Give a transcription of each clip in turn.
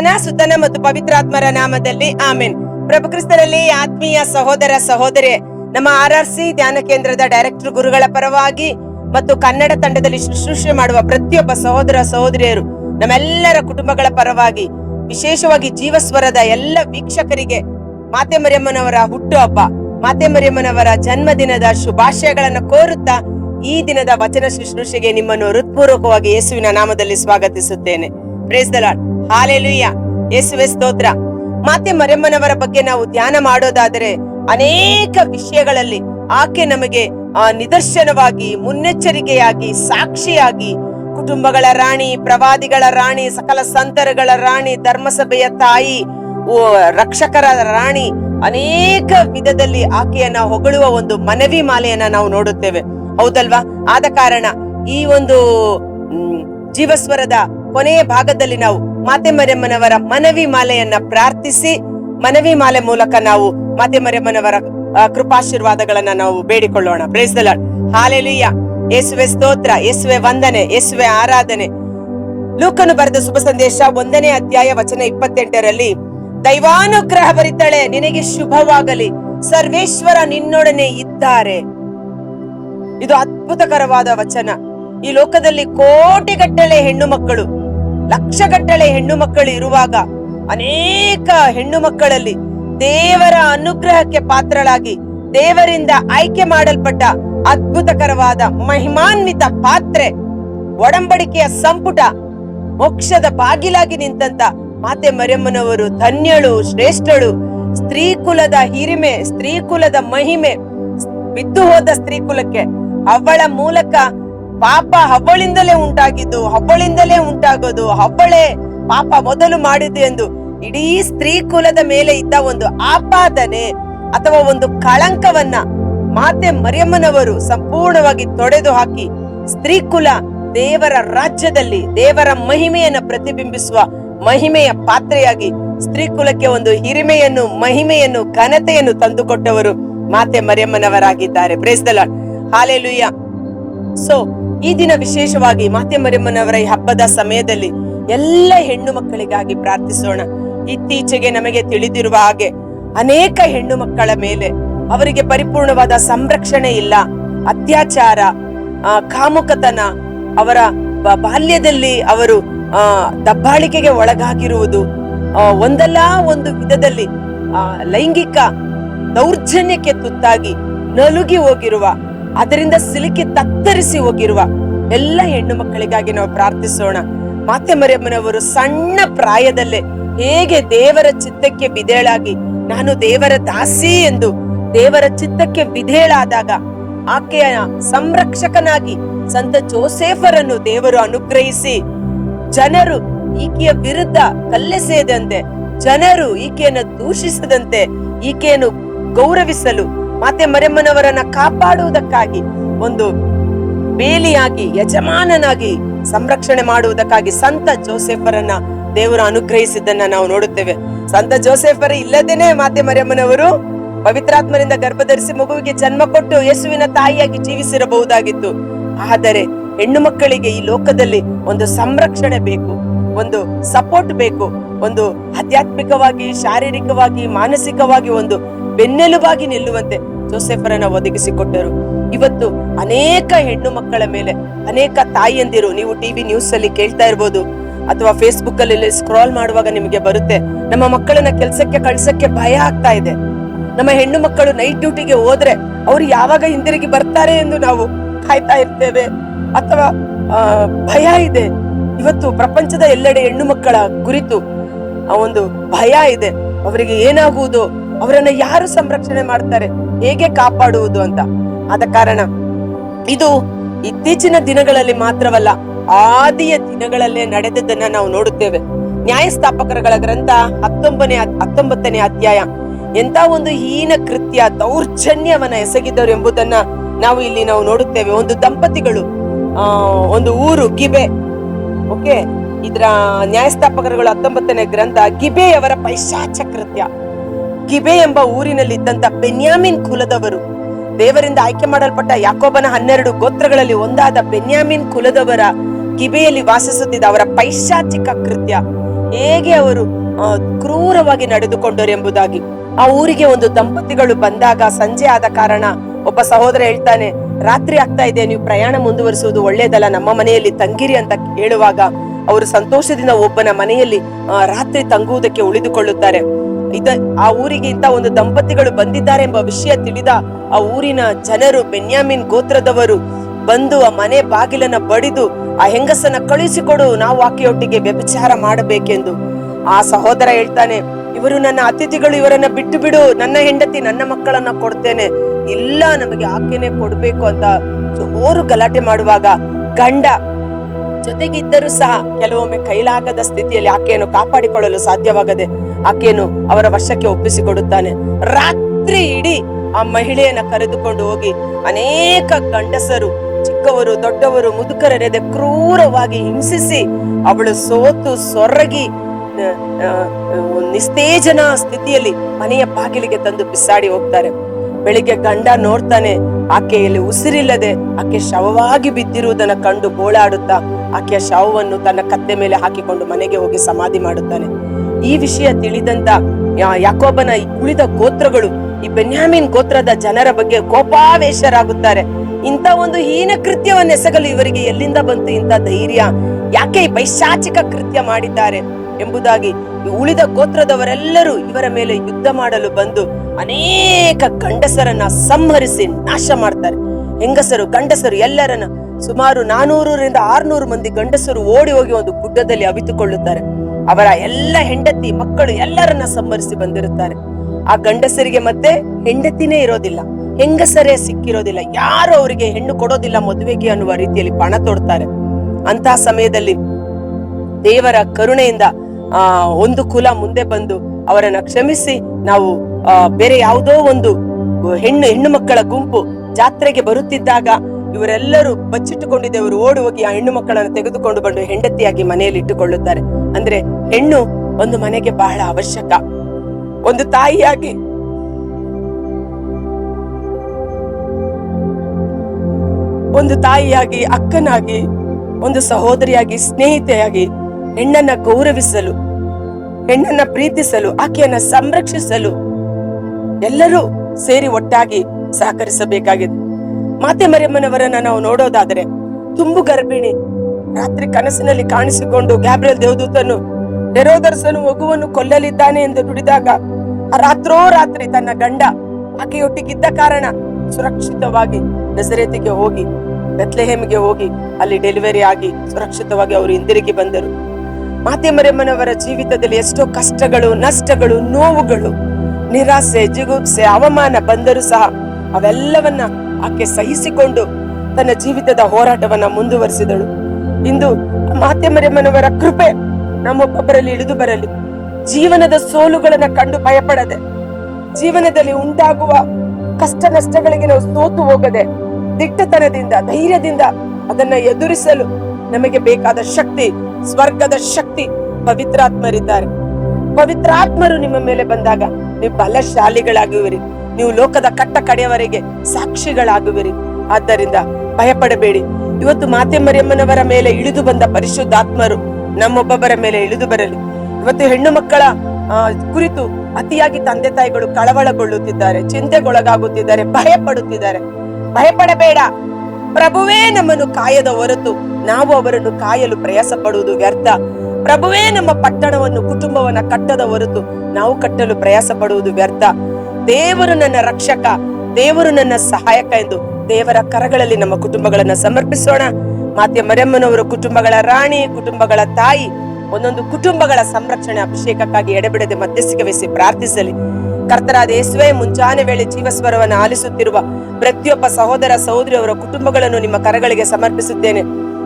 ಪಿತನ ಸುತನ ಮತ್ತು ಪವಿತ್ರಾತ್ಮರ ನಾಮದಲ್ಲಿ ಆಮೇನ್. ಪ್ರಭು ಕ್ರಿಸ್ತರಲ್ಲಿ ಆತ್ಮೀಯ ಸಹೋದರ ಸಹೋದರಿ, ನಮ್ಮ ಆರ್ ಆರ್ ಸಿ ಧ್ಯಾನ ಕೇಂದ್ರದ ಡೈರೆಕ್ಟರ್ ಗುರುಗಳ ಪರವಾಗಿ ಮತ್ತು ಕನ್ನಡ ತಂಡದಲ್ಲಿ ಶುಶ್ರೂಷೆ ಮಾಡುವ ಪ್ರತಿಯೊಬ್ಬ ಸಹೋದರ ಸಹೋದರಿಯರು, ನಮ್ಮೆಲ್ಲರ ಕುಟುಂಬಗಳ ಪರವಾಗಿ ವಿಶೇಷವಾಗಿ ಜೀವಸ್ವರದ ಎಲ್ಲ ವೀಕ್ಷಕರಿಗೆ ಮಾತೆ ಮರಿಯಮ್ಮನವರ ಹುಟ್ಟುಹಬ್ಬ, ಮಾತೆ ಮರಿಯಮ್ಮನವರ ಜನ್ಮದಿನದ ಶುಭಾಶಯಗಳನ್ನು ಕೋರುತ್ತಾ ಈ ದಿನದ ವಚನ ಶುಶ್ರೂಷೆಗೆ ನಿಮ್ಮನ್ನು ಹೃತ್ಪೂರ್ವಕವಾಗಿ ಯೇಸುವಿನ ನಾಮದಲ್ಲಿ ಸ್ವಾಗತಿಸುತ್ತೇನೆ. Praise the Lord hallelujah. ಯೇಸುವೆ ಸ್ತೋತ್ರ. ಮಾತೆ ಮರೆಮ್ಮನವರ ಬಗ್ಗೆ ನಾವು ಧ್ಯಾನ ಮಾಡೋದಾದರೆ ಅನೇಕ ವಿಷಯಗಳಲ್ಲಿ ಆಕೆ ನಮಗೆ ಆ, ನಿದರ್ಶನವಾಗಿ ಮುನ್ನೆಚ್ಚರಿಕೆಯಾಗಿ ಸಾಕ್ಷಿಯಾಗಿ ಕುಟುಂಬಗಳ ರಾಣಿ ಪ್ರವಾದಿಗಳ ರಾಣಿ ಸಕಲ ಸಂತರಗಳ ರಾಣಿ ಧರ್ಮಸಭೆಯ ತಾಯಿ ರಕ್ಷಕರ ರಾಣಿ ಅನೇಕ ವಿಧದಲ್ಲಿ ಆಕೆಯನ್ನ ಹೊಗಳುವ ಒಂದು ಮನವಿ ಮಾಲೆಯನ್ನ ನಾವು ನೋಡುತ್ತೇವೆ. ಹೌದಲ್ವಾ? ಆದ ಕಾರಣ ಈ ಒಂದು ಜೀವಸ್ವರದ ಕೊನೆಯ ಭಾಗದಲ್ಲಿ ನಾವು ಮಾತೆ ಮರಿಯಮ್ಮನವರ ಮನವಿ ಮಾಲೆಯನ್ನ ಪ್ರಾರ್ಥಿಸಿ, ಮನವಿ ಮಾಲೆ ಮೂಲಕ ನಾವು ಮಾತೆ ಮರಿಯಮ್ಮನವರ ಕೃಪಾಶೀರ್ವಾದಗಳನ್ನ ನಾವು ಬೇಡಿಕೊಳ್ಳೋಣ. ಪ್ರೇಸ್ ದ ಲಾರ್ಡ್ ಯೇಸುವೆ ಸ್ತೋತ್ರ, ಯೇಸುವೆ ವಂದನೆ, ಯೇಸುವೆ ಆರಾಧನೆ. ಲೂಕನು ಬರೆದ ಶುಭ ಸಂದೇಶ ಒಂದನೇ ಅಧ್ಯಾಯ ವಚನ ಇಪ್ಪತ್ತೆಂಟರಲ್ಲಿ, ದೈವಾನುಗ್ರಹ ಬರಿತಾಳೆ, ನಿನಗೆ ಶುಭವಾಗಲಿ. ಸರ್ವೇಶ್ವರ ನಿನ್ನೊಡನೆ ಇದ್ದಾರೆ. ಇದು ಅದ್ಭುತಕರವಾದ ವಚನ. ಈ ಲೋಕದಲ್ಲಿ ಕೋಟಿಗಟ್ಟಲೆ ಹೆಣ್ಣು ಮಕ್ಕಳು ಲಕ್ಷಗಟ್ಟಲೆ ಹೆಣ್ಣು ಮಕ್ಕಳು ಇರುವಾಗ ಅನೇಕ ಹೆಣ್ಣು ಮಕ್ಕಳಲ್ಲಿ ದೇವರ ಅನುಗ್ರಹಕ್ಕೆ ಪಾತ್ರಳಾಗಿ, ದೇವರಿಂದ ಆಯ್ಕೆ ಮಾಡಲ್ಪಟ್ಟ ಅದ್ಭುತಕರವಾದ ಮಹಿಮಾನ್ವಿತ ಪಾತ್ರೆ, ಒಡಂಬಡಿಕೆಯ ಸಂಪುಟ, ಮೋಕ್ಷದ ಬಾಗಿಲಾಗಿ ನಿಂತಂತ ಮಾತೆ ಮರಿಯಮ್ಮನವರು, ಧನ್ಯಳು, ಶ್ರೇಷ್ಠಳು ಸ್ತ್ರೀ ಕುಲದ ಹಿರಿಮೆ ಸ್ತ್ರೀ ಕುಲದ ಮಹಿಮೆ, ಬಿದ್ದು ಹೋದ ಸ್ತ್ರೀ ಕುಲಕ್ಕೆ ಅವಳ ಮೂಲಕ ಪಾಪ ಹಬ್ಬಳಿಂದಲೇ ಉಂಟಾಗಿದ್ದು ಹಬ್ಬಳಿಂದಲೇ ಉಂಟಾಗೋದು ಹಬ್ಬಳೆ ಪಾಪ ಮೊದಲು ಮಾಡಿದ್ದು ಎಂದು ಇಡೀ ಸ್ತ್ರೀ ಕುಲದ ಮೇಲೆ ಇದ್ದ ಒಂದು ಆಪಾದನೆ ಅಥವಾ ಒಂದು ಕಳಂಕವನ್ನ ಮಾತೆ ಮರಿಯಮ್ಮನವರು ಸಂಪೂರ್ಣವಾಗಿ ತೊಡೆದು ಹಾಕಿ ಸ್ತ್ರೀ ಕುಲ ದೇವರ ರಾಜ್ಯದಲ್ಲಿ, ದೇವರ ಮಹಿಮೆಯನ್ನ ಪ್ರತಿಬಿಂಬಿಸುವ ಮಹಿಮೆಯ ಪಾತ್ರೆಯಾಗಿ ಸ್ತ್ರೀ ಕುಲಕ್ಕೆ ಒಂದು ಹಿರಿಮೆಯನ್ನು, ಮಹಿಮೆಯನ್ನು, ಘನತೆಯನ್ನು ತಂದುಕೊಟ್ಟವರು ಮಾತೆ ಮರಿಯಮ್ಮನವರಾಗಿದ್ದಾರೆ. ಪ್ರೇಸ್ ಹಾಲೆ ಹಾಲೆಲುಯ್ಯ ಸೊ ಈ ದಿನ ವಿಶೇಷವಾಗಿ ಮಾತೆ ಮರಿಯಮ್ಮನವರ ಈ ಹಬ್ಬದ ಸಮಯದಲ್ಲಿ ಎಲ್ಲ ಹೆಣ್ಣು ಮಕ್ಕಳಿಗಾಗಿ ಪ್ರಾರ್ಥಿಸೋಣ. ಇತ್ತೀಚೆಗೆ ನಮಗೆ ತಿಳಿದಿರುವ ಹಾಗೆ ಅನೇಕ ಹೆಣ್ಣು ಮಕ್ಕಳ ಮೇಲೆ ಅವರಿಗೆ ಪರಿಪೂರ್ಣವಾದ ಸಂರಕ್ಷಣೆ ಇಲ್ಲ. ಅತ್ಯಾಚಾರ ಕಾಮುಕತನ ಅವರ ಬಾಲ್ಯದಲ್ಲಿ ಅವರು, ಆ, ದಬ್ಬಾಳಿಕೆಗೆ ಒಳಗಾಗಿರುವುದು ಒಂದಲ್ಲ ಒಂದು ವಿಧದಲ್ಲಿ ಲೈಂಗಿಕ ದೌರ್ಜನ್ಯಕ್ಕೆ ತುತ್ತಾಗಿ ನಲುಗಿ ಹೋಗಿರುವ ಅದರಿಂದ ಸಿಲುಕಿ ತತ್ತರಿಸಿ ಹೋಗಿರುವ ಎಲ್ಲ ಹೆಣ್ಣು ಮಕ್ಕಳಿಗಾಗಿ ನಾವು ಪ್ರಾರ್ಥಿಸೋಣ. ಮಾತೆ ಮರಿಯಮ್ಮನವರು ಸಣ್ಣ ಪ್ರಾಯದಲ್ಲೇ ಹೇಗೆ ದೇವರ ಚಿತ್ತಕ್ಕೆ ಬಿದೇಳಾಗಿ ನಾನು ದೇವರ ದಾಸಿ ಎಂದು ದೇವರ ಚಿತ್ತಕ್ಕೆ ವಿಧೇಳಾದಾಗ ಆಕೆಯ ಸಂರಕ್ಷಕನಾಗಿ ಸಂತ ಜೋಸೇಫರನ್ನು ದೇವರು ಅನುಗ್ರಹಿಸಿ, ಜನರು ಈಕೆಯ ವಿರುದ್ಧ ಕಲ್ಲೆಸೆಯದಂತೆ ಜನರು ಈಕೆಯನ್ನು ದೂಷಿಸದಂತೆ ಈಕೆಯನ್ನು ಗೌರವಿಸಲು ಮಾತೆ ಮರೆಮ್ಮನವರನ್ನ ಕಾಪಾಡುವುದಕ್ಕಾಗಿ, ಒಂದು ಬೇಲಿಯಾಗಿ, ಯಜಮಾನನಾಗಿ ಸಂರಕ್ಷಣೆ ಮಾಡುವುದಕ್ಕಾಗಿ ಸಂತ ಜೋಸೆಫರನ್ನ ದೇವರು ಅನುಗ್ರಹಿಸಿದ್ದನ್ನ ನಾವು ನೋಡುತ್ತೇವೆ. ಸಂತ ಜೋಸೆಫರ್ ಇಲ್ಲದೇನೆ ಮಾತೆ ಮರಿಯಮ್ಮನವರು ಪವಿತ್ರಾತ್ಮರಿಂದ ಗರ್ಭಧರಿಸಿ ಮಗುವಿಗೆ ಜನ್ಮ ಕೊಟ್ಟು ಯೇಸುವಿನ ತಾಯಿಯಾಗಿ ಜೀವಿಸಿರಬಹುದಾಗಿತ್ತು. ಆದರೆ ಹೆಣ್ಣು ಮಕ್ಕಳಿಗೆ ಈ ಲೋಕದಲ್ಲಿ ಒಂದು ಸಂರಕ್ಷಣೆ ಬೇಕು, ಒಂದು ಸಪೋರ್ಟ್ ಬೇಕು, ಒಂದು ಆಧ್ಯಾತ್ಮಿಕವಾಗಿ, ಶಾರೀರಿಕವಾಗಿ, ಮಾನಸಿಕವಾಗಿ ಒಂದು ಬೆನ್ನೆಲುಬಾಗಿ ನಿಲ್ಲುವಂತೆ ಜೋಸೆಫರನ್ನ ಒದಗಿಸಿಕೊಟ್ಟರು. ಇವತ್ತು ಅನೇಕ ಹೆಣ್ಣು ಮಕ್ಕಳ ಮೇಲೆ ಅನೇಕ ತಾಯಿಯಂದಿರು ನೀವು ಟಿವಿ ನ್ಯೂಸ್ ಅಲ್ಲಿ ಕೇಳ್ತಾ ಇರ್ಬೋದು ಅಥವಾ ಫೇಸ್ಬುಕ್ ಅಲ್ಲಿ ಸ್ಕ್ರಾಲ್ ಮಾಡುವಾಗ ನಿಮಗೆ ಬರುತ್ತೆ, ನಮ್ಮ ಮಕ್ಕಳನ್ನ ಕೆಲ್ಸಕ್ಕೆ ಕಳ್ಸಕ್ಕೆ ಭಯ ಆಗ್ತಾ ಇದೆ. ನಮ್ಮ ಹೆಣ್ಣು ಮಕ್ಕಳು ನೈಟ್ ಡ್ಯೂಟಿಗೆ ಹೋದ್ರೆ ಅವ್ರು ಯಾವಾಗ ಹಿಂದಿರುಗಿ ಬರ್ತಾರೆ ಎಂದು ನಾವು ಕಾಯ್ತಾ ಇರ್ತೇವೆ ಅಥವಾ ಭಯ ಇದೆ. ಇವತ್ತು ಪ್ರಪಂಚದ ಎಲ್ಲೆಡೆ ಹೆಣ್ಣು ಮಕ್ಕಳ ಕುರಿತು ಆ ಒಂದು ಭಯ ಇದೆ. ಅವರಿಗೆ ಏನಾಗುವುದು ಅವರನ್ನ ಯಾರು ಸಂರಕ್ಷಣೆ ಮಾಡ್ತಾರೆ? ಹೇಗೆ ಕಾಪಾಡುವುದು ಅಂತ. ಆದ ಕಾರಣ ಇದು ಇತ್ತೀಚಿನ ದಿನಗಳಲ್ಲಿ ಮಾತ್ರವಲ್ಲ, ಆದಿಯ ದಿನಗಳಲ್ಲೇ ನಡೆದದ್ದನ್ನ ನಾವು ನೋಡುತ್ತೇವೆ. ನ್ಯಾಯಸ್ಥಾಪಕರಗಳ ಗ್ರಂಥ ಹತ್ತೊಂಬನೇ ಹತ್ತೊಂಬತ್ತನೇ ಅಧ್ಯಾಯ. ಎಂತ ಒಂದು ಹೀನ ಕೃತ್ಯ, ದೌರ್ಜನ್ಯವನ್ನ ಎಸಗಿದ್ದರು ಎಂಬುದನ್ನ ನಾವು ಇಲ್ಲಿ ನಾವು ನೋಡುತ್ತೇವೆ. ಒಂದು ದಂಪತಿಗಳು, ಆ, ಒಂದು ಊರು ಗಿಬೆ. ಓಕೆ? ಇದರ ನ್ಯಾಯಸ್ಥಾಪಕರುಗಳು ಹತ್ತೊಂಬತ್ತನೇ ಗ್ರಂಥ, ಗಿಬೆಯವರ ಪೈಶಾಚ ಕೃತ್ಯ. ಗಿಬೆ ಎಂಬ ಊರಿನಲ್ಲಿ ಇದ್ದಂತ ಬೆನ್ಯಾಮಿನ್ ಕುಲದವರು, ದೇವರಿಂದ ಆಯ್ಕೆ ಮಾಡಲ್ಪಟ್ಟ ಯಾಕೋಬನ ಹನ್ನೆರಡು ಗೋತ್ರಗಳಲ್ಲಿ ಒಂದಾದ ಬೆನ್ಯಾಮಿನ್ ಕುಲದವರ ಗಿಬೆಯಲ್ಲಿ ವಾಸಿಸುತ್ತಿದ್ದ ಅವರ ಪೈಶಾಚಿಕ ಕೃತ್ಯ, ಹೇಗೆ ಅವರು ಕ್ರೂರವಾಗಿ ನಡೆದುಕೊಂಡರು ಎಂಬುದಾಗಿ. ಆ ಊರಿಗೆ ಒಂದು ದಂಪತಿಗಳು ಬಂದಾಗ ಸಂಜೆ ಆದ ಕಾರಣ ಒಬ್ಬ ಸಹೋದರ ಹೇಳ್ತಾನೆ, ರಾತ್ರಿ ಆಗ್ತಾ ಇದೆ, ನೀವು ಪ್ರಯಾಣ ಮುಂದುವರಿಸುವುದು ಒಳ್ಳೇದಲ್ಲ, ನಮ್ಮ ಮನೆಯಲ್ಲಿ ತಂಗಿರಿ ಅಂತ ಹೇಳುವಾಗ ಅವರು ಸಂತೋಷದಿಂದ ಒಬ್ಬನ ಮನೆಯಲ್ಲಿ ರಾತ್ರಿ ತಂಗುವುದಕ್ಕೆ ಉಳಿದುಕೊಳ್ಳುತ್ತಾರೆ. ಇದ ಆ ಊರಿಗೆ ಇಂತ ಒಂದು ದಂಪತಿಗಳು ಬಂದಿದ್ದಾರೆ ಎಂಬ ವಿಷಯ ತಿಳಿದ ಆ ಊರಿನ ಜನರು, ಬೆನ್ಯಾಮಿನ್ ಗೋತ್ರದವರು ಬಂದು ಆ ಮನೆ ಬಾಗಿಲನ್ನ ಬಡಿದು ಆ ಹೆಂಗಸನ್ನ ಕಳುಹಿಸಿಕೊಡು, ನಾವು ಆಕೆಯೊಟ್ಟಿಗೆ ವ್ಯಭಿಚಾರ ಮಾಡಬೇಕೆಂದು. ಆ ಸಹೋದರ ಹೇಳ್ತಾನೆ, ಇವರು ನನ್ನ ಅತಿಥಿಗಳು, ಇವರನ್ನ ಬಿಟ್ಟು ಬಿಡು ನನ್ನ ಹೆಂಡತಿ ನನ್ನ ಮಕ್ಕಳನ್ನ ಕೊಡ್ತೇನೆ. ಇಲ್ಲ, ನಮಗೆ ಆಕೆನೆ ಕೊಡ್ಬೇಕು ಅಂತ ಜೋರು ಗಲಾಟೆ ಮಾಡುವಾಗ ಗಂಡ ಜೊತೆಗಿದ್ದರೂ ಸಹ ಕೆಲವೊಮ್ಮೆ ಕೈಲಾಗದ ಸ್ಥಿತಿಯಲ್ಲಿ ಆಕೆಯನ್ನು ಕಾಪಾಡಿಕೊಳ್ಳಲು ಸಾಧ್ಯವಾಗದೆ ಆಕೆಯನ್ನು ಅವರ ವಶಕ್ಕೆ ಒಪ್ಪಿಸಿಕೊಡುತ್ತಾನೆ. ರಾತ್ರಿ ಇಡೀ ಆ ಮಹಿಳೆಯನ್ನ ಕರೆದುಕೊಂಡು ಹೋಗಿ ಅನೇಕ ಗಂಡಸರು, ಚಿಕ್ಕವರು, ದೊಡ್ಡವರು, ಮುದುಕರರೆದೆ ಕ್ರೂರವಾಗಿ ಹಿಂಸಿಸಿ ಅವಳು ಸೋತು ಸೊರಗಿ ನಿಸ್ತೇಜನ ಸ್ಥಿತಿಯಲ್ಲಿ ಮನೆಯ ಬಾಗಿಲಿಗೆ ತಂದು ಬಿಸಾಡಿ ಹೋಗ್ತಾರೆ. ಬೆಳಿಗ್ಗೆ ಗಂಡ ನೋಡ್ತಾನೆ, ಆಕೆಯಲ್ಲಿ ಉಸಿರಿಲ್ಲದೆ ಆಕೆ ಶವವಾಗಿ ಬಿದ್ದಿರುವುದನ್ನ ಕಂಡು ಗೋಳಾಡುತ್ತಾ ಆಕೆಯ ಶವವನ್ನು ತನ್ನ ಕತ್ತೆ ಮೇಲೆ ಹಾಕಿಕೊಂಡು ಮನೆಗೆ ಹೋಗಿ ಸಮಾಧಿ ಮಾಡುತ್ತಾನೆ. ಈ ವಿಷಯ ತಿಳಿದಂತ ಯಾಕೋಬನ ಉಳಿದ ಗೋತ್ರಗಳು, ಈ ಬೆನ್ಯಾಮಿನ್ ಗೋತ್ರದ ಜನರ ಬಗ್ಗೆ ಕೋಪಾವೇಶರಾಗುತ್ತಾರೆ. ಇಂಥ ಒಂದು ಹೀನ ಕೃತ್ಯವನ್ನೆಸಗಲು ಇವರಿಗೆ ಎಲ್ಲಿಂದ ಬಂತು ಇಂಥ ಧೈರ್ಯ? ಯಾಕೆ ಈ ಪೈಶಾಚಿಕ ಕೃತ್ಯ ಮಾಡಿದ್ದಾರೆ? ಎಂಬುದಾಗಿ ಉಳಿದ ಗೋತ್ರದವರೆಲ್ಲರೂ ಇವರ ಮೇಲೆ ಯುದ್ಧ ಮಾಡಲು ಬಂದು ಅನೇಕ ಗಂಡಸರನ್ನ ಸಂಹರಿಸಿ ನಾಶ ಮಾಡ್ತಾರೆ. ಹೆಂಗಸರು, ಗಂಡಸರು ಎಲ್ಲರನ್ನ ಸುಮಾರು ನಾನೂರರಿಂದ ಆರ್ನೂರು ಮಂದಿ ಗಂಡಸರು ಓಡಿ ಹೋಗಿ ಒಂದು ಗುಡ್ಡದಲ್ಲಿ ಅವಿತುಕೊಳ್ಳುತ್ತಾರೆ. ಅವರ ಎಲ್ಲ ಹೆಂಡತಿ ಮಕ್ಕಳು ಎಲ್ಲರನ್ನ ಸಂಭರಿಸಿ ಬಂದಿರುತ್ತಾರೆ. ಆ ಗಂಡಸರಿಗೆ ಮತ್ತೆ ಹೆಂಡತಿನೇ ಇರೋದಿಲ್ಲ, ಹೆಂಗಸರೇ ಸಿಕ್ಕಿರೋದಿಲ್ಲ, ಯಾರು ಅವರಿಗೆ ಹೆಣ್ಣು ಕೊಡೋದಿಲ್ಲ ಮದುವೆಗೆ ಅನ್ನುವ ರೀತಿಯಲ್ಲಿ ಪಣ ತೊಡ್ತಾರೆ. ಅಂತಹ ಸಮಯದಲ್ಲಿ ದೇವರ ಕರುಣೆಯಿಂದ, ಆ, ಒಂದು ಕುಲ ಮುಂದೆ ಬಂದು ಅವರನ್ನ ಕ್ಷಮಿಸಿ ನಾವು ಬೇರೆ ಯಾವುದೋ ಒಂದು ಹೆಣ್ಣು ಹೆಣ್ಣು ಮಕ್ಕಳ ಗುಂಪು ಜಾತ್ರೆಗೆ ಬರುತ್ತಿದ್ದಾಗ ಇವರೆಲ್ಲರೂ ಬಚ್ಚಿಟ್ಟುಕೊಂಡಿದ್ದವರು ಓಡಿ ಹೋಗಿ ಆ ಹೆಣ್ಣು ಮಕ್ಕಳನ್ನು ತೆಗೆದುಕೊಂಡು ಬಂದು ಹೆಂಡತಿಯಾಗಿ ಮನೆಯಲ್ಲಿ ಇಟ್ಟುಕೊಳ್ಳುತ್ತಾರೆ. ಅಂದ್ರೆ ಹೆಣ್ಣು ಒಂದು ಮನೆಗೆ ಬಹಳ ಅವಶ್ಯಕ. ಒಂದು ತಾಯಿಯಾಗಿ. ಒಂದು ತಾಯಿಯಾಗಿ, ಅಕ್ಕನಾಗಿ, ಒಂದು ಸಹೋದರಿಯಾಗಿ, ಸ್ನೇಹಿತೆಯಾಗಿ ಹೆಣ್ಣನ್ನ ಗೌರವಿಸಲು, ಹೆಣ್ಣನ್ನ ಪ್ರೀತಿಸಲು, ಆಕೆಯನ್ನ ಸಂರಕ್ಷಿಸಲು ಎಲ್ಲರೂ ಸೇರಿ ಒಟ್ಟಾಗಿ ಸಹಕರಿಸಬೇಕಾಗಿದೆ. ಮಾತೆ ಮರಿಯಮ್ಮನವರನ್ನ ನಾವು ನೋಡೋದಾದರೆ ತುಂಬು ಗರ್ಭಿಣಿ, ರಾತ್ರಿ ಕನಸಿನಲ್ಲಿ ಕಾಣಿಸಿಕೊಂಡು ಗ್ಯಾಬ್ರಿಯಲ್ ದೇವದೂತನು ಹೆರೋದರ್ಸನು ಮಗುವನ್ನು ಕೊಲ್ಲಲಿದ್ದಾನೆ ಎಂದು ನುಡಿದಾಗ ರಾತ್ರೋ ರಾತ್ರಿ ತನ್ನ ಗಂಡ ಆಕೆಯೊಟ್ಟಿಗಿದ್ದ ಕಾರಣ ಸುರಕ್ಷಿತವಾಗಿ ನಜರೇತಿಗೆ ಹೋಗಿ, ಬೆತ್ಲೆಹೇಮ್ಗೆ ಹೋಗಿ, ಅಲ್ಲಿ ಡೆಲಿವರಿ ಆಗಿ ಸುರಕ್ಷಿತವಾಗಿ ಅವರು ಹಿಂದಿರುಗಿ ಬಂದರು. ಮಾತೆ ಮರೆಮ್ಮನವರ ಜೀವಿತದಲ್ಲಿ ಎಷ್ಟೋ ಕಷ್ಟಗಳು, ನಷ್ಟಗಳು, ನೋವುಗಳು, ನಿರಾಸೆ, ಜಿಗುಪ್ಸೆ, ಅವಮಾನ ಬಂದರೂ ಸಹ ಅವೆಲ್ಲವನ್ನ ಆಕೆ ಸಹಿಸಿಕೊಂಡು ತನ್ನ ಜೀವಿತದ ಹೋರಾಟವನ್ನ ಮುಂದುವರಿಸಿದಳು. ಇಂದು ಮಾತೆ ಮರಿಯಮ್ಮನವರ ಕೃಪೆ ನಮ್ಮೊಬ್ಬೊಬ್ಬರಲ್ಲಿ ಇಳಿದು ಬರಲಿ. ಜೀವನದ ಸೋಲುಗಳನ್ನ ಕಂಡು ಭಯಪಡದೆ. ಜೀವನದಲ್ಲಿ ಉಂಟಾಗುವ ಕಷ್ಟ ನಷ್ಟಗಳಿಗೆ ನಾವು ಸೋತು ಹೋಗದೆ ದಿಟ್ಟತನದಿಂದ, ಧೈರ್ಯದಿಂದ ಅದನ್ನ ಎದುರಿಸಲು ನಮಗೆ ಬೇಕಾದ ಶಕ್ತಿ, ಸ್ವರ್ಗದ ಶಕ್ತಿ ಪವಿತ್ರಾತ್ಮರಿದ್ದಾರೆ. ಪವಿತ್ರಾತ್ಮರು ನಿಮ್ಮ ಮೇಲೆ ಬಂದಾಗ ನೀವು ಬಲಶಾಲಿಗಳಾಗುವಿರಿ. ನೀವು ಲೋಕದ ಕಟ್ಟ ಕಡೆಯವರೆಗೆ ಸಾಕ್ಷಿಗಳಾಗುವಿರಿ. ಆದ್ದರಿಂದ ಭಯಪಡಬೇಡಿ. ಇವತ್ತು ಮಾತೆ ಮರಿಯಮ್ಮನವರ ಮೇಲೆ ಇಳಿದು ಬಂದ ಪರಿಶುದ್ಧಾತ್ಮರು ನಮ್ಮೊಬ್ಬೊಬ್ಬರ ಮೇಲೆ ಇಳಿದು ಬರಲಿ. ಇವತ್ತು ಹೆಣ್ಣು ಮಕ್ಕಳ ಕುರಿತು ಅತಿಯಾಗಿ ತಂದೆ ತಾಯಿಗಳು ಕಳವಳಗೊಳ್ಳುತ್ತಿದ್ದಾರೆ, ಚಿಂತೆಗೊಳಗಾಗುತ್ತಿದ್ದಾರೆ, ಭಯಪಡುತ್ತಿದ್ದಾರೆ. ಭಯಪಡಬೇಡ. ಪ್ರಭುವೇ ನಮ್ಮನ್ನು ಕಾಯದ ಹೊರತು ನಾವು ಅವರನ್ನು ಕಾಯಲು ಪ್ರಯಾಸ ಪಡುವುದು ವ್ಯರ್ಥ. ಪ್ರಭುವೇ ನಮ್ಮ ಪಟ್ಟಣವನ್ನು, ಕುಟುಂಬವನ್ನ ಕಟ್ಟದ ಹೊರತು ನಾವು ಕಟ್ಟಲು ಪ್ರಯಾಸ ಪಡುವುದು ವ್ಯರ್ಥ. ದೇವರು ನನ್ನ ರಕ್ಷಕ, ದೇವರು ನನ್ನ ಸಹಾಯಕ ಎಂದು ದೇವರ ಕರಗಳಲ್ಲಿ ನಮ್ಮ ಕುಟುಂಬಗಳನ್ನ ಸಮರ್ಪಿಸೋಣ. ಮಾತೆ ಮರಿಯಮ್ಮನವರ ಕುಟುಂಬಗಳ ರಾಣಿ, ಕುಟುಂಬಗಳ ತಾಯಿ, ಒಂದೊಂದು ಕುಟುಂಬಗಳ ಸಂರಕ್ಷಣೆ ಅಭಿಷೇಕಕ್ಕಾಗಿ ಎಡೆಬಿಡದೆ ಮಧ್ಯಸ್ಥಿಕೆ ಪ್ರಾರ್ಥಿಸಲಿ. ಕರ್ತರಾದ ಯೇಸುವೆ, ಮುಂಜಾನೆ ವೇಳೆ ಜೀವಸ್ವರವನ್ನು ಆಲಿಸುತ್ತಿರುವ ಪ್ರತಿಯೊಬ್ಬ ಸಹೋದರ ಸಹೋದರಿ ಅವರ ಕುಟುಂಬಗಳನ್ನು ನಿಮ್ಮ ಕರಗಳಿಗೆ ಸಮರ್ಪಿಸುತ್ತೇನೆ.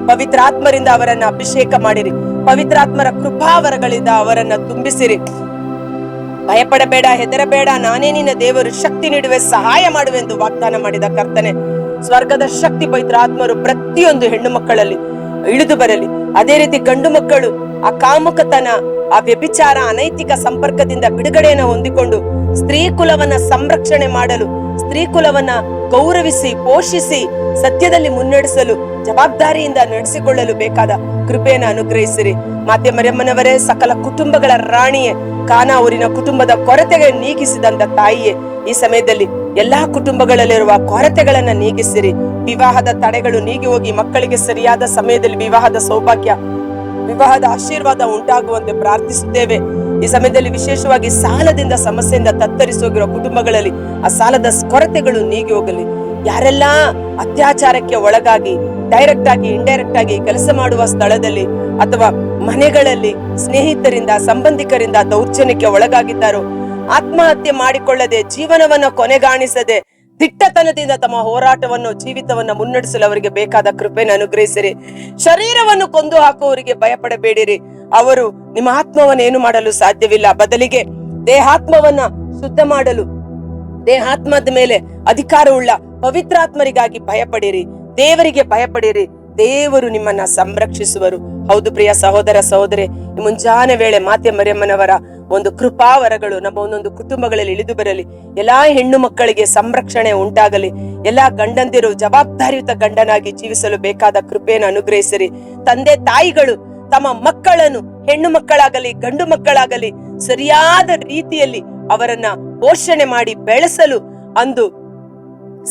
ಪವಿತ್ರಾತ್ಮರಿಂದ ಅವರನ್ನ ಅಭಿಷೇಕ ಮಾಡಿರಿ. ಪವಿತ್ರಾತ್ಮರ ಕೃಪಾವರಗಳಿಂದ ಅವರನ್ನ ತುಂಬಿಸಿರಿ. ಭಯಪಡಬೇಡ, ಹೆದರಬೇಡ, ನಾನೇ ನಿನ್ನ ದೇವರು, ಶಕ್ತಿ ನೀಡುವೆ, ಸಹಾಯ ಮಾಡುವೆ ಎಂದು ವಾಗ್ದಾನ ಮಾಡಿದ ಕರ್ತನೆ. ಸ್ವರ್ಗದ ಶಕ್ತಿ ಪವಿತ್ರಾತ್ಮರು ಪ್ರತಿಯೊಂದು ಹೆಣ್ಣು ಮಕ್ಕಳಲ್ಲಿ ಇಳಿದು ಬರಲಿ. ಅದೇ ರೀತಿ ಗಂಡು ಮಕ್ಕಳು ಆ ಕಾಮುಕತನ ಆ ವ್ಯಭಿಚಾರ ಅನೈತಿಕ ಸಂಪರ್ಕದಿಂದ ಬಿಡುಗಡೆಯನ್ನು ಹೊಂದಿಕೊಂಡು ಸ್ತ್ರೀ ಕುಲವನ್ನ ಸಂರಕ್ಷಣೆ ಮಾಡಲು, ಸ್ತ್ರೀ ಕುಲವನ್ನ ಗೌರವಿಸಿ, ಪೋಷಿಸಿ, ಸತ್ಯದಲ್ಲಿ ಮುನ್ನಡೆಸಲು, ಜವಾಬ್ದಾರಿಯಿಂದ ನಡೆಸಿಕೊಳ್ಳಲು ಬೇಕಾದ ಕೃಪೆಯನ್ನು ಅನುಗ್ರಹಿಸಿರಿ. ಮಾತೆ ಮರೆಮ್ಮನವರೇ ಸಕಲ ಕುಟುಂಬಗಳ ರಾಣಿಯೇ, ಕಾನಾ ಊರಿನ ಕುಟುಂಬದ ಕೊರತೆಗೆ ನೀಗಿಸಿದಂತ ತಾಯಿಯೇ, ಈ ಸಮಯದಲ್ಲಿ ಎಲ್ಲಾ ಕುಟುಂಬಗಳಲ್ಲಿರುವ ಕೊರತೆಗಳನ್ನ ನೀಗಿಸಿರಿ. ವಿವಾಹದ ತಡೆಗಳು ನೀಗಿ ಹೋಗಿ ಮಕ್ಕಳಿಗೆ ಸರಿಯಾದ ಸಮಯದಲ್ಲಿ ವಿವಾಹದ ಸೌಭಾಗ್ಯ, ವಿವಾಹದ ಆಶೀರ್ವಾದ ಉಂಟಾಗುವಂತೆ ಪ್ರಾರ್ಥಿಸುತ್ತೇವೆ. ಈ ಸಮಯದಲ್ಲಿ ವಿಶೇಷವಾಗಿ ಸಾಲದಿಂದ ಸಮಸ್ಯೆಯಿಂದ ತತ್ತರಿಸೋಗಿರೋ ಕುಟುಂಬಗಳಲ್ಲಿ ಆ ಸಾಲದ ಕೊರತೆಗಳು ನೀಗಿ ಹೋಗಲಿ. ಯಾರೆಲ್ಲಾ ಅತ್ಯಾಚಾರಕ್ಕೆ ಒಳಗಾಗಿ ಡೈರೆಕ್ಟ್ ಆಗಿ ಇಂಡೈರೆಕ್ಟ್ ಆಗಿ ಕೆಲಸ ಮಾಡುವ ಸ್ಥಳದಲ್ಲಿ ಅಥವಾ ಮನೆಗಳಲ್ಲಿ ಸ್ನೇಹಿತರಿಂದ, ಸಂಬಂಧಿಕರಿಂದ ದೌರ್ಜನ್ಯಕ್ಕೆ ಒಳಗಾಗಿದ್ದಾರೋ ಆತ್ಮಹತ್ಯೆ ಮಾಡಿಕೊಳ್ಳದೆ ಜೀವನವನ್ನ ಕೊನೆಗಾಣಿಸದೆ ದಿಟ್ಟತನದಿಂದ ತಮ್ಮ ಹೋರಾಟವನ್ನು, ಜೀವಿತವನ್ನ ಮುನ್ನಡೆಸಲು ಅವರಿಗೆ ಬೇಕಾದ ಕೃಪೆಯನ್ನು ಅನುಗ್ರಹಿಸಿರಿ. ಶರೀರವನ್ನು ಕೊಂದು ಹಾಕುವವರಿಗೆ ಭಯಪಡಬೇಡಿರಿ. ಅವರು ನಿಮ್ಮ ಆತ್ಮವನ್ನು ಏನು ಮಾಡಲು ಸಾಧ್ಯವಿಲ್ಲ. ಬದಲಿಗೆ ದೇಹಾತ್ಮವನ್ನ ಶುದ್ಧ ಮಾಡಲು ದೇಹಾತ್ಮದ ಮೇಲೆ ಅಧಿಕಾರವುಳ್ಳ ಪವಿತ್ರಾತ್ಮರಿಗಾಗಿ ಭಯಪಡಿರಿ. ದೇವರಿಗೆ ಭಯಪಡಿರಿ. ದೇವರು ನಿಮ್ಮನ್ನ ಸಂರಕ್ಷಿಸುವರು. ಹೌದು ಪ್ರಿಯ ಸಹೋದರ ಸಹೋದರಿ ಮುಂಜಾನೆ ವೇಳೆ ಮಾತೆ ಮರಿಯಮ್ಮನವರ ಒಂದು ಕೃಪಾವರಗಳು, ನಮ್ಮ ಒಂದೊಂದು ಕುಟುಂಬಗಳಲ್ಲಿ ಇಳಿದು ಬರಲಿ. ಎಲ್ಲಾ ಹೆಣ್ಣು ಮಕ್ಕಳಿಗೆ ಸಂರಕ್ಷಣೆ ಉಂಟಾಗಲಿ. ಎಲ್ಲಾ ಗಂಡಂದಿರು ಜವಾಬ್ದಾರಿಯುತ ಗಂಡನಾಗಿ ಜೀವಿಸಲು ಬೇಕಾದ ಕೃಪೆಯನ್ನು ಅನುಗ್ರಹಿಸಿರಿ. ತಂದೆ ತಾಯಿಗಳು ತಮ್ಮ ಮಕ್ಕಳನ್ನು ಹೆಣ್ಣು ಮಕ್ಕಳಾಗಲಿ, ಗಂಡು ಮಕ್ಕಳಾಗಲಿ ಸರಿಯಾದ ರೀತಿಯಲ್ಲಿ ಅವರನ್ನ ಪೋಷಣೆ ಮಾಡಿ ಬೆಳೆಸಲು ಅಂದು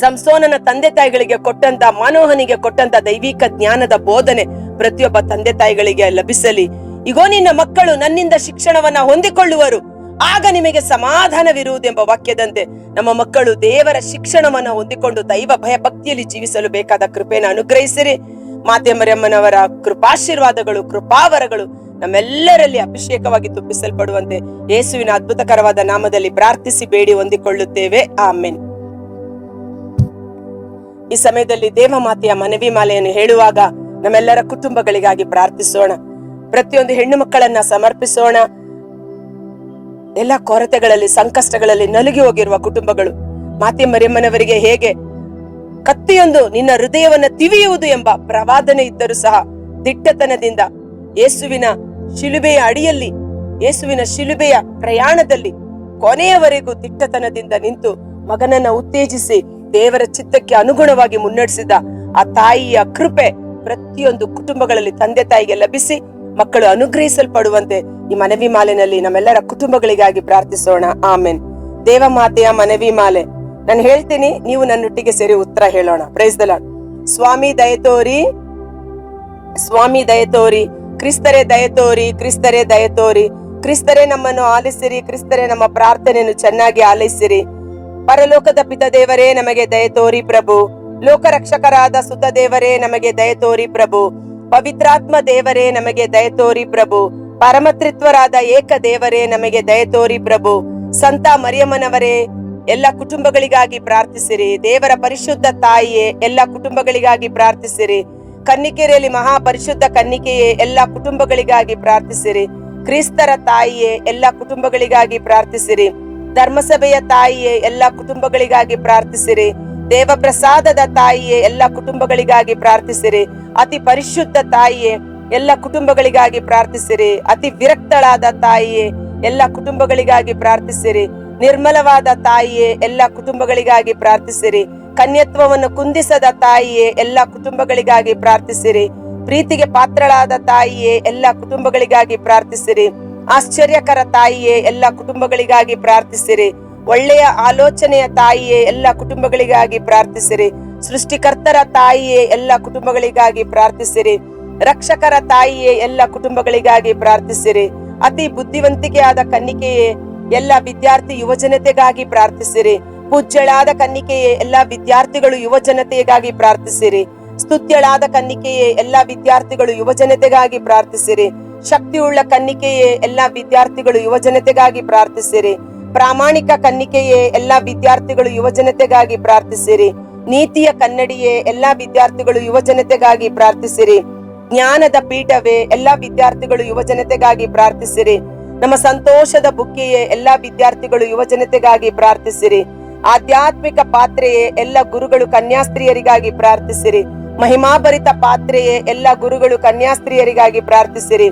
ಸಂಸೋನನ ತಂದೆ ತಾಯಿಗಳಿಗೆ ಕೊಟ್ಟಂತ, ಮನೋಹನಿಗೆ ಕೊಟ್ಟಂತ ದೈವಿಕ ಜ್ಞಾನದ ಬೋಧನೆ ಪ್ರತಿಯೊಬ್ಬ ತಂದೆ ತಾಯಿಗಳಿಗೆ ಲಭಿಸಲಿ. ಇಗೋ, ನಿನ್ನ ಮಕ್ಕಳು ನನ್ನಿಂದ ಶಿಕ್ಷಣವನ್ನ ಹೊಂದಿಕೊಳ್ಳುವರು. ಆಗ ನಿಮಗೆ ಸಮಾಧಾನವಿರುವುದೆಂಬ ವಾಕ್ಯದಂತೆ ನಮ್ಮ ಮಕ್ಕಳು ದೇವರ ಶಿಕ್ಷಣವನ್ನ ಹೊಂದಿಕೊಂಡು ದೈವ ಭಯ ಭಕ್ತಿಯಲ್ಲಿ ಜೀವಿಸಲು ಬೇಕಾದ ಕೃಪೆಯನ್ನು ಅನುಗ್ರಹಿಸಿರಿ. ಮಾತೆ ಮರಿಯಮ್ಮನವರ ಕೃಪಾಶೀರ್ವಾದಗಳು, ಕೃಪಾವರಗಳು ನಮ್ಮೆಲ್ಲರಲ್ಲಿ ಅಭಿಷೇಕವಾಗಿ ತುಂಬಿಸಲ್ಪಡುವಂತೆ ಯೇಸುವಿನ ಅದ್ಭುತಕರವಾದ ನಾಮದಲ್ಲಿ ಪ್ರಾರ್ಥಿಸಿ ಬೇಡಿ ಹೊಂದಿಕೊಳ್ಳುತ್ತೇವೆ. ಆಮೇನ್. ಈ ಸಮಯದಲ್ಲಿ ದೇವಮಾತೆಯ ಮನವಿ ಮಾಲೆಯನ್ನು ಹೇಳುವಾಗ ನಮ್ಮೆಲ್ಲರ ಕುಟುಂಬಗಳಿಗಾಗಿ ಪ್ರಾರ್ಥಿಸೋಣ. ಪ್ರತಿಯೊಂದು ಹೆಣ್ಣು ಮಕ್ಕಳನ್ನ ಸಮರ್ಪಿಸೋಣ. ಎಲ್ಲ ಕೊರತೆಗಳಲ್ಲಿ, ಸಂಕಷ್ಟಗಳಲ್ಲಿ ನಲುಗಿ ಹೋಗಿರುವ ಕುಟುಂಬಗಳು, ಮಾತೆ ಮರಿಯಮ್ಮನವರಿಗೆ ಹೇಗೆ ಕತ್ತಿಯೊಂದು ನಿನ್ನ ಹೃದಯವನ್ನ ತಿವಿಯುವುದು ಎಂಬ ಪ್ರವಾದನೆ ಇದ್ದರೂ ಸಹ ದಿಟ್ಟತನದಿಂದ ಯೇಸುವಿನ ಶಿಲುಬೆಯ ಅಡಿಯಲ್ಲಿ, ಯೇಸುವಿನ ಶಿಲುಬೆಯ ಪ್ರಯಾಣದಲ್ಲಿ ಕೊನೆಯವರೆಗೂ ದಿಟ್ಟತನದಿಂದ ನಿಂತು ಮಗನನ್ನ ಉತ್ತೇಜಿಸಿ ದೇವರ ಚಿತ್ತಕ್ಕೆ ಅನುಗುಣವಾಗಿ ಮುನ್ನಡೆಸಿದ ಆ ತಾಯಿಯ ಕೃಪೆ ಪ್ರತಿಯೊಂದು ಕುಟುಂಬಗಳಲ್ಲಿ ತಂದೆ ತಾಯಿಗೆ ಲಭಿಸಿ ಮಕ್ಕಳು ಅನುಗ್ರಹಿಸಲ್ಪಡುವಂತೆ ಈ ಮನವಿ ಮಾಲೆನಲ್ಲಿ ನಮ್ಮೆಲ್ಲರ ಕುಟುಂಬಗಳಿಗಾಗಿ ಪ್ರಾರ್ಥಿಸೋಣ. ಆಮೆನ್. ದೇವಮಾತೆಯ ಮನವಿ ಮಾಲೆ. ನಾನು ಹೇಳ್ತೀನಿ, ನೀವು ನನ್ನೊಟ್ಟಿಗೆ ಸೇರಿ ಉತ್ತರ ಹೇಳೋಣ. ಪ್ರೈಸ್ ದಲ. ಸ್ವಾಮಿ ದಯತೋರಿ ಸ್ವಾಮಿ ದಯತೋರಿ ಕ್ರಿಸ್ತರೇ ದಯತೋರಿ ಕ್ರಿಸ್ತರೇ ದಯತೋರಿ ಕ್ರಿಸ್ತರೇ ನಮ್ಮನ್ನು ಆಲಿಸಿರಿ, ಕ್ರಿಸ್ತರೇ ನಮ್ಮ ಪ್ರಾರ್ಥನೆಯನ್ನು ಚೆನ್ನಾಗಿ ಆಲಿಸಿರಿ. ಪರಲೋಕದ ಪಿತ ದೇವರೇ, ನಮಗೆ ದಯತೋರಿ ಪ್ರಭು. ಲೋಕರಕ್ಷಕರಾದ ಸುತ ದೇವರೇ, ನಮಗೆ ದಯತೋರಿ ಪ್ರಭು. ಪವಿತ್ರಾತ್ಮ ದೇವರೇ ನಮಗೆ ದಯತೋರಿ ಪ್ರಭು. ಪರಮತ್ರಿತ್ವರಾದ ಏಕ ದೇವರೇ ನಮಗೆ ದಯತೋರಿ ಪ್ರಭು. ಸಂತ ಮರಿಯಮ್ಮನವರೇ, ಎಲ್ಲ ಕುಟುಂಬಗಳಿಗಾಗಿ ಪ್ರಾರ್ಥಿಸಿರಿ. ದೇವರ ಪರಿಶುದ್ಧ ತಾಯಿಯೇ, ಎಲ್ಲ ಕುಟುಂಬಗಳಿಗಾಗಿ ಪ್ರಾರ್ಥಿಸಿರಿ. ಕನ್ನಿಕೆರೆಯಲ್ಲಿ ಮಹಾ ಪರಿಶುದ್ಧ ಕನ್ನಿಕೆಯೇ, ಎಲ್ಲ ಕುಟುಂಬಗಳಿಗಾಗಿ ಪ್ರಾರ್ಥಿಸಿರಿ. ಕ್ರಿಸ್ತರ ತಾಯಿಯೇ, ಎಲ್ಲ ಕುಟುಂಬಗಳಿಗಾಗಿ ಪ್ರಾರ್ಥಿಸಿರಿ. ಧರ್ಮಸಭೆಯ ತಾಯಿಯೇ, ಎಲ್ಲ ಕುಟುಂಬಗಳಿಗಾಗಿ ಪ್ರಾರ್ಥಿಸಿರಿ. ದೇವ ಪ್ರಸಾದದ ತಾಯಿಯೇ ಎಲ್ಲ ಕುಟುಂಬಗಳಿಗಾಗಿ ಪ್ರಾರ್ಥಿಸಿರಿ. ಅತಿ ಪರಿಶುದ್ಧ ತಾಯಿಯೇ ಎಲ್ಲ ಕುಟುಂಬಗಳಿಗಾಗಿ ಪ್ರಾರ್ಥಿಸಿರಿ. ಅತಿ ವಿರಕ್ತಳಾದ ತಾಯಿಯೇ ಎಲ್ಲ ಕುಟುಂಬಗಳಿಗಾಗಿ ಪ್ರಾರ್ಥಿಸಿರಿ. ನಿರ್ಮಲವಾದ ತಾಯಿಯೇ ಎಲ್ಲ ಕುಟುಂಬಗಳಿಗಾಗಿ ಪ್ರಾರ್ಥಿಸಿರಿ. ಕನ್ಯತ್ವವನ್ನು ಕುಂದಿಸದ ತಾಯಿಯೇ ಎಲ್ಲ ಕುಟುಂಬಗಳಿಗಾಗಿ ಪ್ರಾರ್ಥಿಸಿರಿ. ಪ್ರೀತಿಗೆ ಪಾತ್ರಳಾದ ತಾಯಿಯೇ ಎಲ್ಲ ಕುಟುಂಬಗಳಿಗಾಗಿ ಪ್ರಾರ್ಥಿಸಿರಿ. ಆಶ್ಚರ್ಯಕರ ತಾಯಿಯೇ ಎಲ್ಲ ಕುಟುಂಬಗಳಿಗಾಗಿ ಪ್ರಾರ್ಥಿಸಿರಿ. ಒಳ್ಳೆಯ ಆಲೋಚನೆಯ ತಾಯಿಯೇ ಎಲ್ಲ ಕುಟುಂಬಗಳಿಗಾಗಿ ಪ್ರಾರ್ಥಿಸಿರಿ. ಸೃಷ್ಟಿಕರ್ತರ ತಾಯಿಯೇ ಎಲ್ಲ ಕುಟುಂಬಗಳಿಗಾಗಿ ಪ್ರಾರ್ಥಿಸಿರಿ. ರಕ್ಷಕರ ತಾಯಿಯೇ ಎಲ್ಲ ಕುಟುಂಬಗಳಿಗಾಗಿ ಪ್ರಾರ್ಥಿಸಿರಿ. ಅತಿ ಬುದ್ಧಿವಂತಿಕೆಯಾದ ಕನ್ನಿಕೆಯೇ ಎಲ್ಲ ವಿದ್ಯಾರ್ಥಿ ಯುವಜನತೆಗಾಗಿ ಪ್ರಾರ್ಥಿಸಿರಿ. ಪೂಜ್ಯಳಾದ ಕನ್ನಿಕೆಯೇ ಎಲ್ಲ ವಿದ್ಯಾರ್ಥಿಗಳು ಯುವಜನತೆಗಾಗಿ ಪ್ರಾರ್ಥಿಸಿರಿ. ಸ್ತುತ್ಯಳಾದ ಕನ್ನಿಕೆಯೇ ಎಲ್ಲ ವಿದ್ಯಾರ್ಥಿಗಳು ಯುವಜನತೆಗಾಗಿ ಪ್ರಾರ್ಥಿಸಿರಿ. ಶಕ್ತಿಯುಳ್ಳ ಕನ್ನಿಕೆಯೇ ಎಲ್ಲ ವಿದ್ಯಾರ್ಥಿಗಳು ಯುವಜನತೆಗಾಗಿ ಪ್ರಾರ್ಥಿಸಿರಿ. ಪ್ರಾಮಾಣಿಕ ಕನ್ನಿಕೆಯೇ ಎಲ್ಲ ವಿದ್ಯಾರ್ಥಿಗಳು ಯುವಜನತೆಗಾಗಿ ಪ್ರಾರ್ಥಿಸಿರಿ. ನೀತಿಯ ಕನ್ನಡಿಯೇ ಎಲ್ಲ ವಿದ್ಯಾರ್ಥಿಗಳು ಯುವಜನತೆಗಾಗಿ ಪ್ರಾರ್ಥಿಸಿರಿ. ಜ್ಞಾನದ ಪೀಠವೇ ಎಲ್ಲ ವಿದ್ಯಾರ್ಥಿಗಳು ಯುವಜನತೆಗಾಗಿ ಪ್ರಾರ್ಥಿಸಿರಿ. ನಮ್ಮ ಸಂತೋಷದ ಬುಕ್ಕಿಯೇ ಎಲ್ಲ ವಿದ್ಯಾರ್ಥಿಗಳು ಯುವಜನತೆಗಾಗಿ ಪ್ರಾರ್ಥಿಸಿರಿ. ಆಧ್ಯಾತ್ಮಿಕ ಪಾತ್ರೆಯೇ ಎಲ್ಲ ಗುರುಗಳು ಕನ್ಯಾಸ್ತ್ರೀಯರಿಗಾಗಿ ಪ್ರಾರ್ಥಿಸಿರಿ. ಮಹಿಮಾಭರಿತ ಪಾತ್ರೆಯೇ ಎಲ್ಲ ಗುರುಗಳು ಕನ್ಯಾಸ್ತ್ರೀಯರಿಗಾಗಿ ಪ್ರಾರ್ಥಿಸಿರಿ.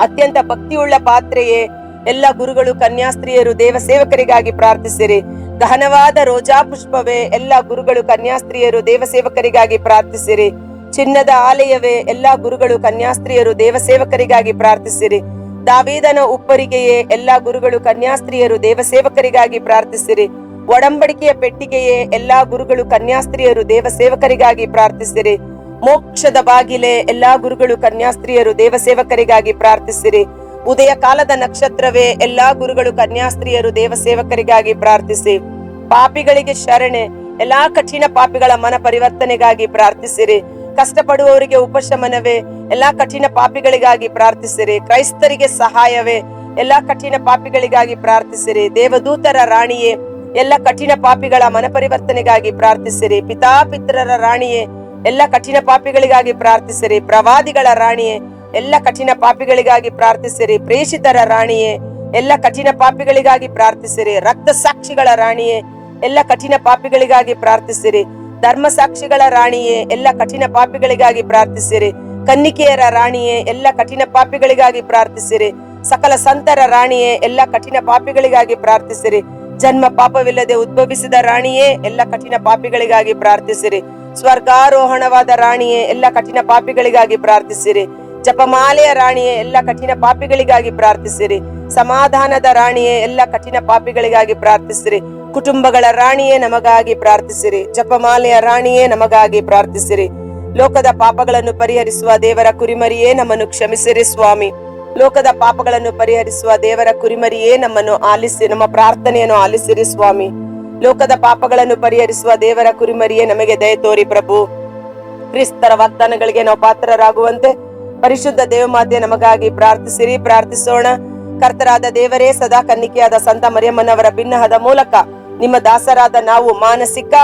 ಅತ್ಯಂತ ಭಕ್ತಿಯುಳ್ಳ ಪಾತ್ರೆಯೇ ಎಲ್ಲ ಗುರುಗಳು, ಕನ್ಯಾಸ್ತ್ರೀಯರು ದೇವ ಸೇವಕರಿಗಾಗಿ ಪ್ರಾರ್ಥಿಸಿರಿ. ಗಹನವಾದ ರೋಜಾ ಪುಷ್ಪವೇ ಎಲ್ಲ ಗುರುಗಳು, ಕನ್ಯಾಸ್ತ್ರೀಯರು, ದೇವಸೇವಕರಿಗಾಗಿ ಪ್ರಾರ್ಥಿಸಿರಿ. ಚಿನ್ನದ ಆಲಯವೇ ಎಲ್ಲಾ ಗುರುಗಳು, ಕನ್ಯಾಸ್ತ್ರೀಯರು, ದೇವಸೇವಕರಿಗಾಗಿ ಪ್ರಾರ್ಥಿಸಿರಿ. ದಾವೇದನ ಉಪ್ಪರಿಗೆಯೇ ಎಲ್ಲಾ ಗುರುಗಳು, ಕನ್ಯಾಸ್ತ್ರೀಯರು, ದೇವಸೇವಕರಿಗಾಗಿ ಪ್ರಾರ್ಥಿಸಿರಿ. ಒಡಂಬಡಿಕೆಯ ಪೆಟ್ಟಿಗೆಯೇ ಎಲ್ಲಾ ಗುರುಗಳು, ಕನ್ಯಾಸ್ತ್ರೀಯರು, ದೇವಸೇವಕರಿಗಾಗಿ ಪ್ರಾರ್ಥಿಸಿರಿ. ಮೋಕ್ಷದ ಬಾಗಿಲೆ ಎಲ್ಲಾ ಗುರುಗಳು, ಕನ್ಯಾಸ್ತ್ರೀಯರು, ದೇವಸೇವಕರಿಗಾಗಿ ಪ್ರಾರ್ಥಿಸಿರಿ. ಉದಯ ಕಾಲದ ನಕ್ಷತ್ರವೇ ಎಲ್ಲಾ ಗುರುಗಳು, ಕನ್ಯಾಸ್ತ್ರೀಯರು, ದೇವಸೇವಕರಿಗಾಗಿ ಪ್ರಾರ್ಥಿಸಿ. ಪಾಪಿಗಳಿಗೆ ಶರಣೆ, ಎಲ್ಲಾ ಕಠಿಣ ಪಾಪಿಗಳ ಮನ ಪರಿವರ್ತನೆಗಾಗಿ ಪ್ರಾರ್ಥಿಸಿರಿ. ಕಷ್ಟಪಡುವವರಿಗೆ ಉಪಶಮನವೇ, ಎಲ್ಲಾ ಕಠಿಣ ಪಾಪಿಗಳಿಗಾಗಿ ಪ್ರಾರ್ಥಿಸಿರಿ. ಕ್ರೈಸ್ತರಿಗೆ ಸಹಾಯವೇ, ಎಲ್ಲಾ ಕಠಿಣ ಪಾಪಿಗಳಿಗಾಗಿ ಪ್ರಾರ್ಥಿಸಿರಿ. ದೇವದೂತರ ರಾಣಿಯೇ, ಎಲ್ಲ ಕಠಿಣ ಪಾಪಿಗಳ ಮನ ಪರಿವರ್ತನೆಗಾಗಿ ಪ್ರಾರ್ಥಿಸಿರಿ. ಪಿತಾಪಿತ್ರರ ರಾಣಿಯೇ, ಎಲ್ಲ ಕಠಿಣ ಪಾಪಿಗಳಿಗಾಗಿ ಪ್ರಾರ್ಥಿಸಿರಿ. ಪ್ರವಾದಿಗಳ ರಾಣಿಯೇ ಎಲ್ಲ ಕಠಿಣ ಪಾಪಿಗಳಿಗಾಗಿ ಪ್ರಾರ್ಥಿಸಿರಿ. ಪ್ರೇಷಿತರ ರಾಣಿಯೇ, ಎಲ್ಲ ಕಠಿಣ ಪಾಪಿಗಳಿಗಾಗಿ ಪ್ರಾರ್ಥಿಸಿರಿ. ರಕ್ತ ಸಾಕ್ಷಿಗಳ ರಾಣಿಯೇ, ಎಲ್ಲ ಕಠಿಣ ಪಾಪಿಗಳಿಗಾಗಿ ಪ್ರಾರ್ಥಿಸಿರಿ. ಧರ್ಮ ಸಾಕ್ಷಿಗಳ ರಾಣಿಯೇ, ಎಲ್ಲ ಕಠಿಣ ಪಾಪಿಗಳಿಗಾಗಿ ಪ್ರಾರ್ಥಿಸಿರಿ. ಕನ್ನಿಕೆಯರ ರಾಣಿಯೇ, ಎಲ್ಲ ಕಠಿಣ ಪಾಪಿಗಳಿಗಾಗಿ ಪ್ರಾರ್ಥಿಸಿರಿ. ಸಕಲ ಸಂತರ ರಾಣಿಯೇ, ಎಲ್ಲ ಕಠಿಣ ಪಾಪಿಗಳಿಗಾಗಿ ಪ್ರಾರ್ಥಿಸಿರಿ. ಜನ್ಮ ಪಾಪವಿಲ್ಲದೆ ಉದ್ಭವಿಸಿದ ರಾಣಿಯೇ, ಎಲ್ಲ ಕಠಿಣ ಪಾಪಿಗಳಿಗಾಗಿ ಪ್ರಾರ್ಥಿಸಿರಿ. ಸ್ವರ್ಗಾರೋಹಣವಾದ ರಾಣಿಯೇ, ಎಲ್ಲ ಕಠಿಣ ಪಾಪಿಗಳಿಗಾಗಿ ಪ್ರಾರ್ಥಿಸಿರಿ. ಜಪಮಾಲೆಯ ರಾಣಿಯೇ, ಎಲ್ಲ ಕಠಿಣ ಪಾಪಿಗಳಿಗಾಗಿ ಪ್ರಾರ್ಥಿಸಿರಿ. ಸಮಾಧಾನದ ರಾಣಿಯೇ, ಎಲ್ಲ ಕಠಿಣ ಪಾಪಿಗಳಿಗಾಗಿ ಪ್ರಾರ್ಥಿಸಿರಿ. ಕುಟುಂಬಗಳ ರಾಣಿಯೇ ನಮಗಾಗಿ ಪ್ರಾರ್ಥಿಸಿರಿ. ಜಪಮಾಲೆಯ ರಾಣಿಯೇ ನಮಗಾಗಿ ಪ್ರಾರ್ಥಿಸಿರಿ. ಲೋಕದ ಪಾಪಗಳನ್ನು ಪರಿಹರಿಸುವ ದೇವರ ಕುರಿಮರಿಯೇ ನಮ್ಮನ್ನು ಕ್ಷಮಿಸಿರಿ ಸ್ವಾಮಿ. ಲೋಕದ ಪಾಪಗಳನ್ನು ಪರಿಹರಿಸುವ ದೇವರ ಕುರಿಮರಿಯೇ ನಮ್ಮನ್ನು ಆಲಿಸಿ, ನಮ್ಮ ಪ್ರಾರ್ಥನೆಯನ್ನು ಆಲಿಸಿರಿ ಸ್ವಾಮಿ. ಲೋಕದ ಪಾಪಗಳನ್ನು ಪರಿಹರಿಸುವ ದೇವರ ಕುರಿಮರಿಯೇ ನಮಗೆ ದಯ ತೋರಿ ಪ್ರಭು. ಕ್ರಿಸ್ತರ ವಾಗ್ದಾನಗಳಿಗೆ ನಾವು ಪಾತ್ರರಾಗುವಂತೆ ಪರಿಶುದ್ಧ ದೇವಮಾತೆ, ನಮಗಾಗಿ ಪ್ರಾರ್ಥಿಸಿರಿ, ಪ್ರಾರ್ಥಿಸೋಣ. ಕರ್ತರಾದ ದೇವರೇ, ಸದಾ ಕನ್ನಿಕೆಯಾದ ಸಂತ ಮರಿಯಮ್ಮನವರ ಭಿನ್ನಹದ ಮೂಲಕ ನಿಮ್ಮ ದಾಸರಾದ ನಾವು ಮಾನಸಿಕ,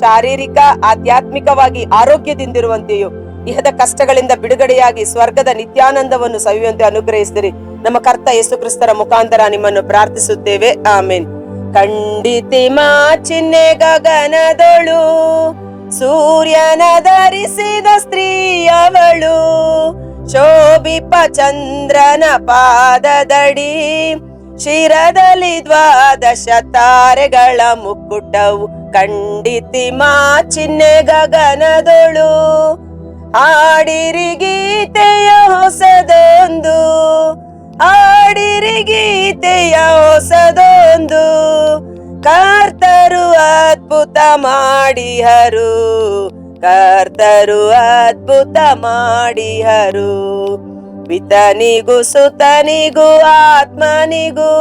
ಶಾರೀರಿಕ, ಆಧ್ಯಾತ್ಮಿಕವಾಗಿ ಆರೋಗ್ಯದಿಂದಿರುವಂತೆಯೂ, ಇಹದ ಕಷ್ಟಗಳಿಂದ ಬಿಡುಗಡೆಯಾಗಿ ಸ್ವರ್ಗದ ನಿತ್ಯಾನಂದವನ್ನು ಸವಿಯುವಂತೆ ಅನುಗ್ರಹಿಸಿರಿ ನಮ್ಮ ಕರ್ತ ಯೇಸು ಕ್ರಿಸ್ತರ ಮುಖಾಂತರ ನಿಮ್ಮನ್ನು ಪ್ರಾರ್ಥಿಸುತ್ತೇವೆ. ಆಮೇನ್. ಖಂಡಿತಿ ಮಾಚಿನ್ನೆ ಗಗನದೊಳು, ಸೂರ್ಯನ ಧರಿಸಿದ ಸ್ತ್ರೀಯವಳು ಶೋಭಿಪ ಚಂದ್ರನ ಪಾದದಡಿ. ಶಿರದಲ್ಲಿ ದ್ವಾದಶ ತಾರೆಗಳ ಮುಕ್ಕುಟವು ಖಂಡಿತಿ ಮಾಚಿನ್ನೆ ಗಗನದೊಳು. ಆಡಿರಿ ಗೀತೆಯ ಹೊಸದೊಂದು. ಆಡಿರಿ ಗೀತೆಯ ಹೊಸದೊಂದು. ಕರ್ತರು ಅದ್ಭುತ ಮಾಡಿಹರು. ಕರ್ತರು ಅದ್ಭುತ ಮಾಡಿಹರು. ಪಿತನಿಗೂ ಸುತನಿಗೂ, ಆತ್ಮನಿಗೂ,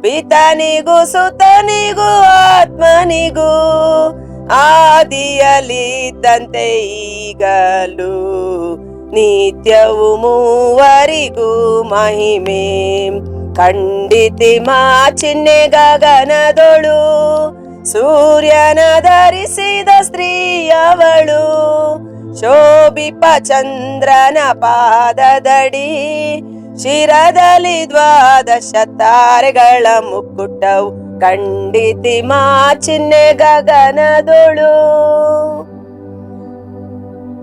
ಪಿತನಿಗೂ ಸುತನಿಗೂ, ಆತ್ಮನಿಗೂ ಆದಿಯಲಿ ತಂತೆ ಈಗಲೂ ನಿತ್ಯವು ಮೂವರಿಗೂ ಮಹಿಮೆ. ಖಂಡಿತಿ ಮಾ ಚಿಹ್ನೆ ಗಗನದೊಳು ಸೂರ್ಯನ ಧರಿಸಿದ ಸ್ತ್ರೀಯವಳು, ಶೋಭಿಪ ಚಂದ್ರನ ಪಾದದಡಿ, ಶಿರದಲ್ಲಿ ದ್ವಾದಶ ತಾರೆಗಳ ಮುಕ್ಕುಟವು ಖಂಡಿತಿ ಮಾಚಿನ್ನೆ ಗಗನದೊಳು.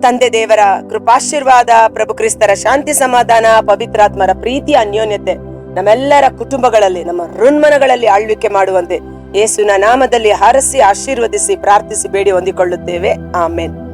ತಂದೆ ದೇವರ ಕೃಪಾಶೀರ್ವಾದ ಪ್ರಭು ಕ್ರಿಸ್ತರ ಶಾಂತಿ ಸಮಾಧಾನ, ಪವಿತ್ರಾತ್ಮರ ಪ್ರೀತಿ, ಅನ್ಯೋನ್ಯತೆ ನಮ್ಮೆಲ್ಲರ ಕುಟುಂಬಗಳಲ್ಲಿ, ನಮ್ಮ ಋಣ್ಮನಗಳಲ್ಲಿ ಆಳ್ವಿಕೆ ಮಾಡುವಂತೆ ಯೇಸುವಿನ ನಾಮದಲ್ಲಿ ಹರಸಿ ಆಶೀರ್ವದಿಸಿ ಪ್ರಾರ್ಥಿಸಿ ಬೇಡಿ ಹೊಂದಿಕೊಳ್ಳುತ್ತೇವೆ. ಆಮೇನ್.